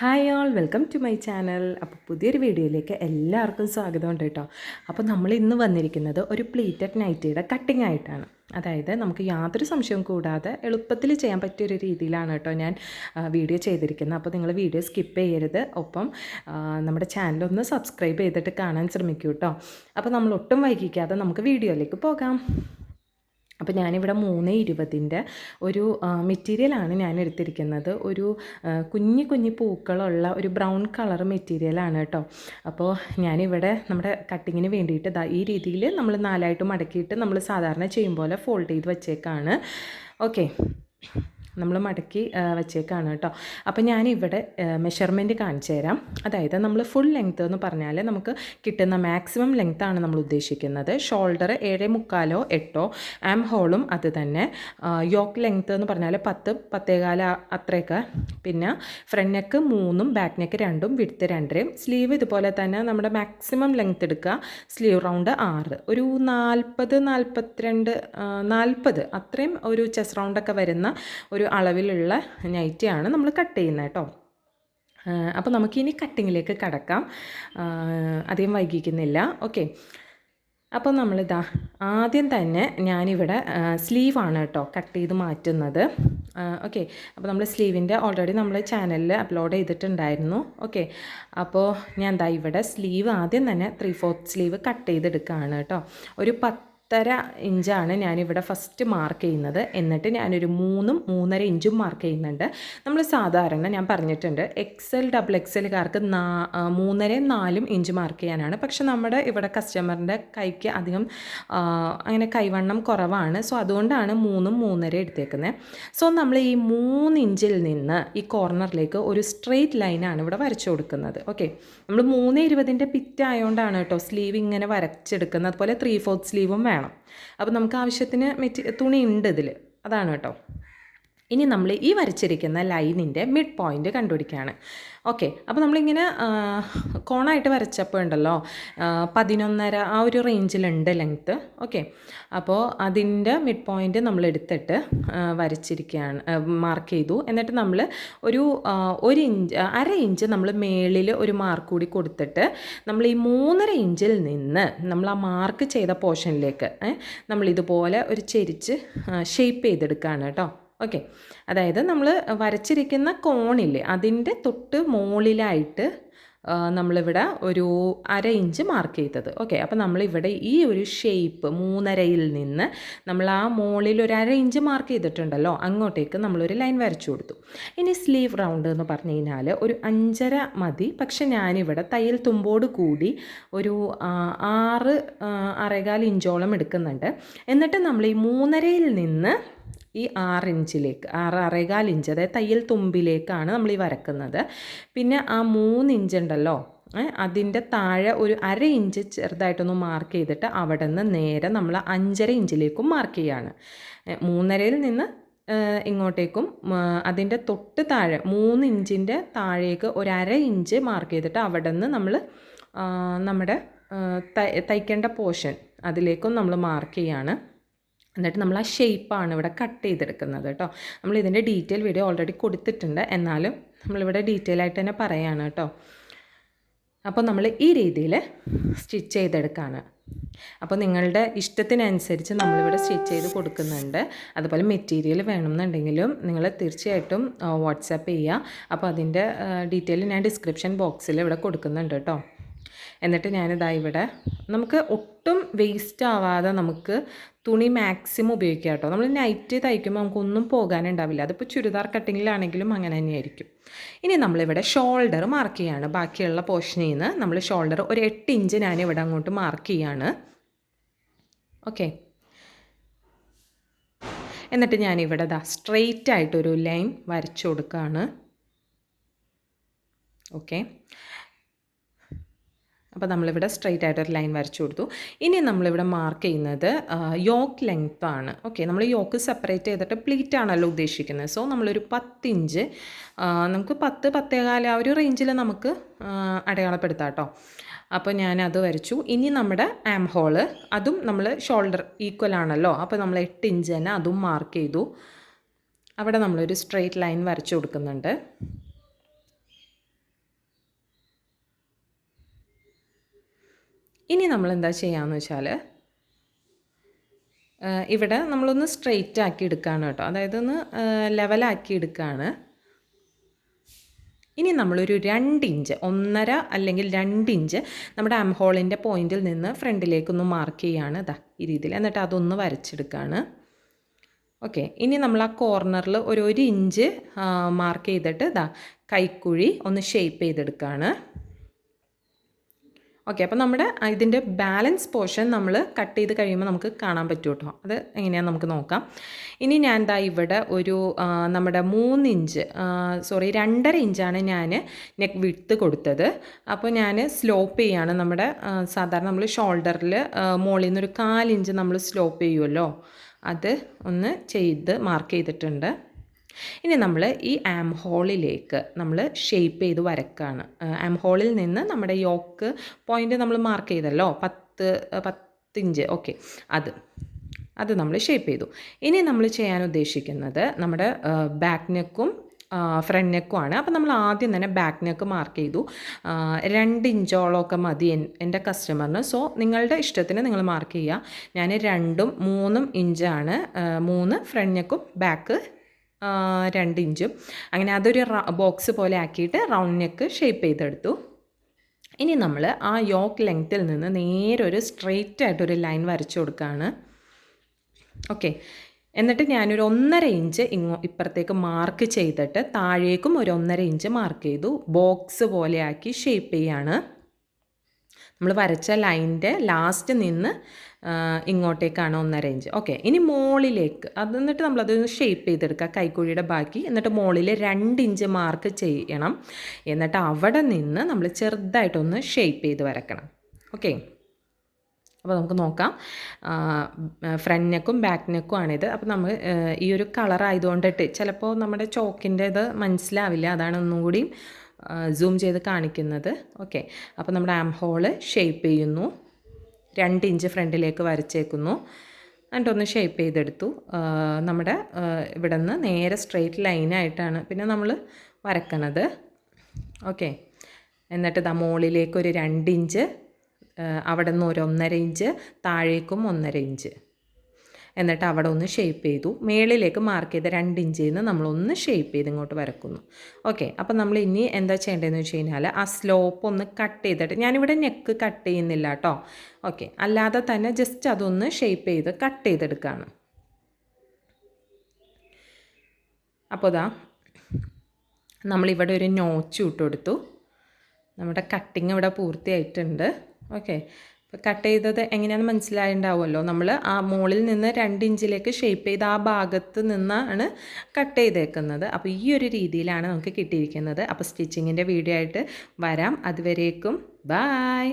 Hi all welcome to my channel അപ്പോൾ പുതിയൊരു വീഡിയോയിലേക്ക് എല്ലാവർക്കും സ്വാഗതമുണ്ട് കേട്ടോ. അപ്പോൾ നമ്മൾ ഇന്ന് വന്നിരിക്കുന്നത് ഒരു പ്ലീറ്റഡ് നൈറ്റിയുടെ കട്ടിംഗ് ആയിട്ടാണ്. അതായത് നമുക്ക് യാതൊരു സംശയവും കൂടാതെ എളുപ്പത്തിൽ ചെയ്യാൻ പറ്റിയൊരു രീതിയിലാണ് കേട്ടോ ഞാൻ വീഡിയോ ചെയ്തിരിക്കുന്നത്. അപ്പോൾ നിങ്ങൾ വീഡിയോ സ്കിപ്പ് ചെയ്യരുത്. ഒപ്പം നമ്മുടെ ചാനൽ ഒന്ന് സബ്സ്ക്രൈബ് ചെയ്തിട്ട് കാണാൻ ശ്രമിക്കൂ കേട്ടോ. അപ്പോൾ നമ്മൾ ഒട്ടും വൈകിക്കാതെ നമുക്ക് വീഡിയോയിലേക്ക് പോകാം. അപ്പോൾ ഞാനിവിടെ മൂന്ന് ഇരുപതിന്റെ ഒരു മെറ്റീരിയലാണ് ഞാൻ എടുത്തിരിക്കുന്നത് ഒരു കുഞ്ഞി കുഞ്ഞു പൂക്കളുള്ള ഒരു ബ്രൗൺ കളർ മെറ്റീരിയലാണ് കേട്ടോ. അപ്പോൾ ഞാനിവിടെ നമ്മുടെ കട്ടിങ്ങിന് വേണ്ടിയിട്ട് ഈ രീതിയിൽ നമ്മൾ നാലായിട്ട് മടക്കിയിട്ട് നമ്മൾ സാധാരണ ചെയ്യും പോലെ ഫോൾഡ് ചെയ്ത് വെച്ചേക്കാണ്. ഓക്കെ. നമ്മൾ മടക്കി വെച്ചേക്കാണ് കേട്ടോ. അപ്പോൾ ഞാനിവിടെ മെഷർമെന്റ് കാണിച്ചു തരാം. അതായത് നമ്മൾ ഫുൾ ലെങ്ത് എന്ന് പറഞ്ഞാൽ നമുക്ക് കിട്ടുന്ന മാക്സിമം ലെങ്ത്താണ് നമ്മൾ ഉദ്ദേശിക്കുന്നത്. ഷോൾഡർ ഏഴ് മുക്കാലോ എട്ടോ ആം ഹോളും അത് തന്നെ. യോക്ക് ലെങ്ത് എന്ന് പറഞ്ഞാൽ പത്ത് പത്തേകാല അത്രയൊക്കെ. പിന്നെ ഫ്രണ്ട് നെക്ക് മൂന്നും ബാക്ക് നെക്ക് രണ്ടും വിടുത്ത് രണ്ടരയും. സ്ലീവ് ഇതുപോലെ തന്നെ നമ്മുടെ മാക്സിമം ലെങ്ത് എടുക്കുക. സ്ലീവ് റൗണ്ട് ആറ്. ഒരു നാൽപ്പത് നാൽപ്പത്തിരണ്ട് നാൽപ്പത് അത്രയും ഒരു ചെസ് റൗണ്ടൊക്കെ വരുന്ന ഒരു അളവിലുള്ള നൈറ്റിയാണ് നമ്മൾ കട്ട് ചെയ്യുന്നത് കേട്ടോ അപ്പോൾ നമുക്കിനി കട്ടിങ്ങിലേക്ക് കടക്കാം. അധികം വൈകിക്കുന്നില്ല. ഓക്കെ അപ്പോൾ നമ്മളിതാ ആദ്യം തന്നെ ഞാനിവിടെ സ്ലീവാണ് കേട്ടോ കട്ട് ചെയ്ത് മാറ്റുന്നത്. ഓക്കെ അപ്പോൾ നമ്മൾ സ്ലീവിന്റെ ഓൾറെഡി നമ്മൾ ചാനലിൽ അപ്ലോഡ് ചെയ്തിട്ടുണ്ടായിരുന്നു. ഓക്കെ അപ്പോൾ ഞാൻ ദാ ഇവിടെ സ്ലീവ് ആദ്യം തന്നെ ത്രീ ഫോർത്ത് സ്ലീവ് കട്ട് ചെയ്തെടുക്കുകയാണ് കേട്ടോ ഒരു പത്ത് പത്തര ഇഞ്ചാണ് ഞാനിവിടെ ഫസ്റ്റ് മാർക്ക് ചെയ്യുന്നത്. എന്നിട്ട് ഞാനൊരു മൂന്നും മൂന്നര ഇഞ്ചും മാർക്ക് ചെയ്യുന്നുണ്ട്. നമ്മൾ സാധാരണ ഞാൻ പറഞ്ഞിട്ടുണ്ട് എക്സൽ ഡബിൾ എക്സലുകാർക്ക് നാ മൂന്നരയും നാലും ഇഞ്ച് മാർക്ക് ചെയ്യാനാണ്. പക്ഷെ നമ്മുടെ ഇവിടെ കസ്റ്റമറിന്റെ കൈക്ക് അധികം അങ്ങനെ കൈവണ്ണം കുറവാണ്. സോ അതുകൊണ്ടാണ് മൂന്നും മൂന്നര എടുത്തേക്കുന്നത് സോ നമ്മൾ ഈ മൂന്ന് ഇഞ്ചിൽ നിന്ന് ഈ കോർണറിലേക്ക് ഒരു സ്ട്രെയിറ്റ് ലൈനാണ് ഇവിടെ വരച്ചു കൊടുക്കുന്നത്. ഓക്കെ നമ്മൾ മൂന്ന് ഇരുപതിന്റെ പിറ്റ് ആയതുകൊണ്ടാണ് കേട്ടോ സ്ലീവ് ഇങ്ങനെ വരച്ചെടുക്കുന്നത്. അതുപോലെ ത്രീ ഫോർത്ത് സ്ലീവും വേണം. അപ്പോൾ നമുക്ക് ആവശ്യത്തിന് മെറ്റി തുണി ഉണ്ട് ഇതിൽ അതാണ് കേട്ടോ. ഇനി നമ്മൾ ഈ വരച്ചിരിക്കുന്ന ലൈനിന്റെ മിഡ് പോയിന്റ് കണ്ടുപിടിക്കുകയാണ്. ഓക്കെ അപ്പോൾ നമ്മളിങ്ങനെ കോണായിട്ട് വരച്ചപ്പോൾ ഉണ്ടല്ലോ പതിനൊന്നര ആ ഒരു റേഞ്ചിലുണ്ട് ലെങ്ത്ത് ഓക്കെ അപ്പോൾ അതിന്റെ മിഡ് പോയിന്റ് നമ്മൾ എടുത്തിട്ട് വരച്ചിരിക്കുകയാണ് മാർക്ക് ചെയ്തു. എന്നിട്ട് നമ്മൾ ഒരു ഒരു ഇഞ്ച് അര ഇഞ്ച് നമ്മൾ മേളിൽ ഒരു മാർക്ക് കൂടി കൊടുത്തിട്ട് നമ്മൾ ഈ മൂന്നര ഇഞ്ചിൽ നിന്ന് നമ്മൾ ആ മാർക്ക് ചെയ്ത പോർഷനിലേക്ക് നമ്മൾ ഇതുപോലെ ഒരു ചെരിച്ച് ഷേപ്പ് ചെയ്തെടുക്കുകയാണ് കേട്ടോ. ഓക്കെ. അതായത് നമ്മൾ വരച്ചിരിക്കുന്ന കോണില്ലേ അതിന്റെ തൊട്ട് മുകളിലായിട്ട് നമ്മളിവിടെ ഒരു അര ഇഞ്ച് മാർക്ക് ചെയ്തത്. ഓക്കെ. അപ്പോൾ നമ്മളിവിടെ ഈ ഒരു ഷേപ്പ് മൂന്നരയിൽ നിന്ന് നമ്മൾ ആ മുകളിൽ ഒരു അര ഇഞ്ച് മാർക്ക് ചെയ്തിട്ടുണ്ടല്ലോ അങ്ങോട്ടേക്ക് നമ്മളൊരു ലൈൻ വരച്ചു കൊടുത്തു. ഇനി സ്ലീവ് റൗണ്ട് എന്ന് പറഞ്ഞു കഴിഞ്ഞാൽ ഒരു അഞ്ചര മതി. പക്ഷെ ഞാനിവിടെ തയ്യൽ തുമ്പോട് കൂടി ഒരു ആറ് ആ, അരേകാൽ ഇഞ്ചോളം എടുക്കുന്നുണ്ട്. എന്നിട്ട് നമ്മൾ ഈ മൂന്നരയിൽ നിന്ന് ഈ ആറ് ഇഞ്ചിലേക്ക് ആറ് അറേകാൽ ഇഞ്ച് അതായത് തയ്യൽ തുമ്പിലേക്കാണ് നമ്മൾ ഈ വരക്കുന്നത്. പിന്നെ ആ മൂന്ന് ഇഞ്ച് ഉണ്ടല്ലോ അതിന്റെ താഴെ ഒരു അര ഇഞ്ച് ചെറുതായിട്ടൊന്ന് മാർക്ക് ചെയ്തിട്ട് അവിടെ നിന്ന് നേരെ നമ്മൾ അഞ്ചര ഇഞ്ചിലേക്കും മാർക്ക് ചെയ്യാണ്. ഏ, മൂന്നരയിൽ നിന്ന് ഇങ്ങോട്ടേക്കും അതിന്റെ തൊട്ട് താഴെ മൂന്ന് ഇഞ്ചിന്റെ താഴേക്ക് ഒരു അര ഇഞ്ച് മാർക്ക് ചെയ്തിട്ട് അവിടെ നിന്ന് നമ്മൾ നമ്മുടെ തയ്ക്കേണ്ട പോർഷൻ അതിലേക്കും നമ്മൾ മാർക്ക് ചെയ്യാണ്. എന്നിട്ട് നമ്മൾ ആ ഷേപ്പാണ് ഇവിടെ കട്ട് ചെയ്തെടുക്കുന്നത് കേട്ടോ. നമ്മൾ ഇതിന്റെ ഡീറ്റെയിൽ വീഡിയോ ഓൾറെഡി കൊടുത്തിട്ടുണ്ട്. എന്നാലും നമ്മളിവിടെ ഡീറ്റെയിൽ ആയിട്ട് തന്നെ പറയാണ് കേട്ടോ. അപ്പോൾ നമ്മൾ ഈ രീതിയിൽ സ്റ്റിച്ച് ചെയ്തെടുക്കുകയാണ് അപ്പോൾ നിങ്ങളുടെ ഇഷ്ടത്തിനനുസരിച്ച് നമ്മളിവിടെ സ്റ്റിച്ച് ചെയ്ത് കൊടുക്കുന്നുണ്ട്. അതുപോലെ മെറ്റീരിയൽ വേണമെന്നുണ്ടെങ്കിലും നിങ്ങൾ തീർച്ചയായിട്ടും വാട്സാപ്പ് ചെയ്യുക. അപ്പോൾ അതിന്റെ ഡീറ്റെയിൽ ഞാൻ ഡിസ്ക്രിപ്ഷൻ ബോക്സിൽ ഇവിടെ കൊടുക്കുന്നുണ്ട് കേട്ടോ. എന്നിട്ട് ഞാനിതാ ഇവിടെ നമുക്ക് ഒട്ടും വേസ്റ്റ് ആവാതെ നമുക്ക് തുണി മാക്സിമം ഉപയോഗിക്കാം കേട്ടോ. നമ്മൾ നൈറ്റ് തയ്ക്കുമ്പോൾ നമുക്കൊന്നും പോകാനുണ്ടാവില്ല. അതിപ്പോൾ ചുരിദാർ കട്ടിങ്ങിലാണെങ്കിലും അങ്ങനെ തന്നെയായിരിക്കും. ഇനി നമ്മളിവിടെ ഷോൾഡർ മാർക്ക് ചെയ്യാണ്. ബാക്കിയുള്ള പോർഷനിൽ നിന്ന് നമ്മൾ ഷോൾഡർ ഒരു എട്ട് ഇഞ്ച് ഞാൻ ഇവിടെ അങ്ങോട്ട് മാർക്ക് ചെയ്യാണ്. ഓക്കെ എന്നിട്ട് ഞാനിവിടെ ദാ സ്ട്രെയിറ്റ് ആയിട്ടൊരു ലൈൻ വരച്ചു കൊടുക്കുകയാണ് ഓക്കെ അപ്പോൾ നമ്മളിവിടെ സ്ട്രെയിറ്റ് ആയിട്ട് ഒരു ലൈൻ വരച്ചു കൊടുത്തു. ഇനി നമ്മളിവിടെ മാർക്ക് ചെയ്യുന്നത് യോക്ക് ലെങ്ത് ആണ്. ഓക്കെ നമ്മൾ യോക്ക് സെപ്പറേറ്റ് ചെയ്തിട്ട് പ്ലീറ്റ് ആണല്ലോ ഉദ്ദേശിക്കുന്നത്. സോ നമ്മളൊരു പത്തിഞ്ച് നമുക്ക് പത്ത് പത്തേകാല ആ ഒരു റേഞ്ചിൽ നമുക്ക് അടയാളപ്പെടുത്താം കേട്ടോ അപ്പോൾ ഞാൻ അത് വരച്ചു. ഇനി നമ്മുടെ ആം ഹോൾ അതും നമ്മൾ ഷോൾഡർ ഈക്വൽ ആണല്ലോ. അപ്പോൾ നമ്മൾ എട്ട് ഇഞ്ച് തന്നെ അതും മാർക്ക് ചെയ്തു. അവിടെ നമ്മളൊരു സ്ട്രെയിറ്റ് ലൈൻ വരച്ചു കൊടുക്കുന്നുണ്ട്. ഇനി നമ്മൾ എന്താ ചെയ്യാന്ന് വെച്ചാൽ ഇവിടെ നമ്മളൊന്ന് സ്ട്രെയിറ്റ് ആക്കി എടുക്കുകയാണ് കേട്ടോ. അതായത് ഒന്ന് ലെവലാക്കി എടുക്കുകയാണ് ഇനി നമ്മളൊരു രണ്ട് ഇഞ്ച് ഒന്നര അല്ലെങ്കിൽ രണ്ട് ഇഞ്ച് നമ്മുടെ ആം ഹോളിന്റെ പോയിന്റിൽ നിന്ന് ഫ്രണ്ടിലേക്കൊന്ന് മാർക്ക് ചെയ്യുകയാണ് ഇതാ ഈ രീതിയിൽ. എന്നിട്ട് അതൊന്ന് വരച്ചെടുക്കുകയാണ് ഓക്കെ ഇനി നമ്മൾ ആ കോർണറിൽ ഒരു ഒരു ഇഞ്ച് മാർക്ക് ചെയ്തിട്ട് ഇതാ കൈക്കുഴി ഒന്ന് ഷേപ്പ് ചെയ്തെടുക്കുകയാണ് ഓക്കെ അപ്പോൾ നമ്മുടെ ഇതിന്റെ ബാലൻസ് പോർഷൻ നമ്മൾ കട്ട് ചെയ്ത് കഴിയുമ്പോൾ നമുക്ക് കാണാൻ പറ്റും കേട്ടോ അത് എങ്ങനെയാണെന്ന് നമുക്ക് നോക്കാം. ഇനി ഞാൻ എന്താ ഇവിടെ ഒരു നമ്മുടെ മൂന്ന് ഇഞ്ച് സോറി രണ്ടര ഇഞ്ചാണ് ഞാൻ നെക്ക് വിട്ട് കൊടുത്തത്. അപ്പോൾ ഞാൻ സ്ലോപ്പ് ചെയ്യാണ് നമ്മുടെ സാധാരണ നമ്മൾ ഷോൾഡറിൽ മുകളിൽ നിന്നൊരു കാലിഞ്ച് നമ്മൾ സ്ലോപ്പ് ചെയ്യുമല്ലോ അത് ഒന്ന് ചെയ്ത് മാർക്ക് ചെയ്തിട്ടുണ്ട്. ഇനി നമ്മൾ ഈ ആം ഹോളിലേക്ക് നമ്മൾ ഷേപ്പ് ചെയ്ത് വരക്കാണ്. ആം ഹോളിൽ നിന്ന് നമ്മുടെ യോക്ക് പോയിന്റ് നമ്മൾ മാർക്ക് ചെയ്തല്ലോ. പത്ത് പത്തിഞ്ച്. ഓക്കെ അത് അത് നമ്മൾ ഷേപ്പ് ചെയ്തു. ഇനി നമ്മൾ ചെയ്യാൻ ഉദ്ദേശിക്കുന്നത് നമ്മുടെ ബാക്ക് നെക്കും ഫ്രണ്ട് നെക്കുമാണ് അപ്പോൾ നമ്മൾ ആദ്യം തന്നെ ബാക്ക് നെക്ക് മാർക്ക് ചെയ്തു. രണ്ട് ഇഞ്ചോളമൊക്കെ മതി എൻ- എന്റെ കസ്റ്റമറിന് സോ നിങ്ങളുടെ ഇഷ്ടത്തിന് നിങ്ങൾ മാർക്ക് ചെയ്യുക ഞാൻ രണ്ടും മൂന്നും ഇഞ്ചാണ് മൂന്ന് ഫ്രണ്ട് നെക്കും ബാക്ക് രണ്ട് ഇഞ്ചും. അങ്ങനെ അതൊരു ബോക്സ് പോലെ ആക്കിയിട്ട് റൗണ്ട് നെക്ക് ഷേപ്പ് ചെയ്തെടുത്തു. ഇനി നമ്മൾ ആ യോക്ക് ലെങ്ത്തിൽ നിന്ന് നേരെ ഒരു സ്ട്രെയിറ്റ് ആയിട്ടൊരു ലൈൻ വരച്ചു കൊടുക്കുകയാണ് ഓക്കെ. എന്നിട്ട് ഞാനൊരു ഒന്നര ഇഞ്ച് ഇങ്ങോ ഇപ്പുറത്തേക്ക് മാർക്ക് ചെയ്തിട്ട് താഴേക്കും ഒരു ഒന്നര ഇഞ്ച് മാർക്ക് ചെയ്തു. ബോക്സ് പോലെയാക്കി ഷേപ്പ് ചെയ്യാണ്. നമ്മൾ വരച്ച ലൈന്റെ ലാസ്റ്റ് നിന്ന് ഇങ്ങോട്ടേക്കാണ് ഒന്നര ഇഞ്ച് ഓക്കെ ഇനി മോളിലേക്ക്. അത് എന്നിട്ട് നമ്മളത് ഷേപ്പ് ചെയ്തെടുക്കുക. കൈക്കുഴിയുടെ ബാക്കി. എന്നിട്ട് മോളിൽ രണ്ട് ഇഞ്ച് മാർക്ക് ചെയ്യണം. എന്നിട്ട് അവിടെ നിന്ന് നമ്മൾ ചെറുതായിട്ടൊന്ന് ഷേപ്പ് ചെയ്ത് വരക്കണം ഓക്കെ അപ്പോൾ നമുക്ക് നോക്കാം. ഫ്രണ്ട് നെക്കും ബാക്ക് നെക്കും ആണിത്. അപ്പോൾ നമ്മൾ ഈ ഒരു കളർ ആയതുകൊണ്ടിട്ട് ചിലപ്പോൾ നമ്മുടെ ചോക്കിന്റെ ഇത് മനസ്സിലാവില്ല. അതാണ് ഒന്നും കൂടി സൂം ചെയ്ത് കാണിക്കുന്നത്. ഓക്കെ അപ്പോൾ നമ്മുടെ ആം ഹോൾ ഷേപ്പ് ചെയ്യുന്നു. രണ്ട് ഇഞ്ച് ഫ്രണ്ടിലേക്ക് വരച്ചേക്കുന്നു. എന്നിട്ടൊന്ന് ഷേപ്പ് ചെയ്തെടുത്തു. ആ, നമ്മുടെ ആ, ഇവിടെ നിന്ന് നേരെ സ്ട്രെയിറ്റ് ലൈനായിട്ടാണ് പിന്നെ നമ്മൾ വരക്കണത്. ഓക്കെ എന്നിട്ട് ദാ മുകളിലേക്ക് ഒരു രണ്ട് ഇഞ്ച് ആ, അവിടെ നിന്ന് ഒരു ഒന്നര ഇഞ്ച് താഴേക്കും ഒന്നര ഇഞ്ച് എന്നിട്ട് അവിടെ ഒന്ന് ഷേപ്പ് ചെയ്തു. മേളിലേക്ക് മാർക്ക് ചെയ്ത രണ്ട് ഇഞ്ചിൽ നിന്ന് നമ്മളൊന്ന് ഷേപ്പ് ചെയ്ത് ഇങ്ങോട്ട് വരക്കുന്നു. ഓക്കെ അപ്പോൾ നമ്മൾ ഇനി എന്താ ചെയ്യേണ്ടതെന്ന് വെച്ച് കഴിഞ്ഞാൽ ആ സ്ലോപ്പ് ഒന്ന് കട്ട് ചെയ്തിട്ട് ഞാനിവിടെ നെക്ക് കട്ട് ചെയ്യുന്നില്ല കേട്ടോ ഓക്കെ അല്ലാതെ തന്നെ ജസ്റ്റ് അതൊന്ന് ഷേപ്പ് ചെയ്ത് കട്ട് ചെയ്തെടുക്കുകയാണ് അപ്പോൾ ഇതാ നമ്മളിവിടെ ഒരു നോച്ച് ഇട്ട് കൊടുത്തു നമ്മുടെ കട്ടിങ് ഇവിടെ പൂർത്തിയായിട്ടുണ്ട്. ഓക്കെ കട്ട് ചെയ്തത് എങ്ങനെയാണെന്ന് മനസ്സിലായിണ്ടാവുമല്ലോ. നമ്മൾ ആ മുകളിൽ നിന്ന് രണ്ട് ഇഞ്ചിലേക്ക് ഷേപ്പ് ചെയ്ത് ആ ഭാഗത്ത് നിന്നാണ് കട്ട് ചെയ്തേക്കുന്നത്. അപ്പോൾ ഈ ഒരു രീതിയിലാണ് നമുക്ക് കിട്ടിയിരിക്കുന്നത്. അപ്പോൾ സ്റ്റിച്ചിങ്ങിന്റെ വീഡിയോ ആയിട്ട് വരാം. അതുവരേക്കും ബായ്.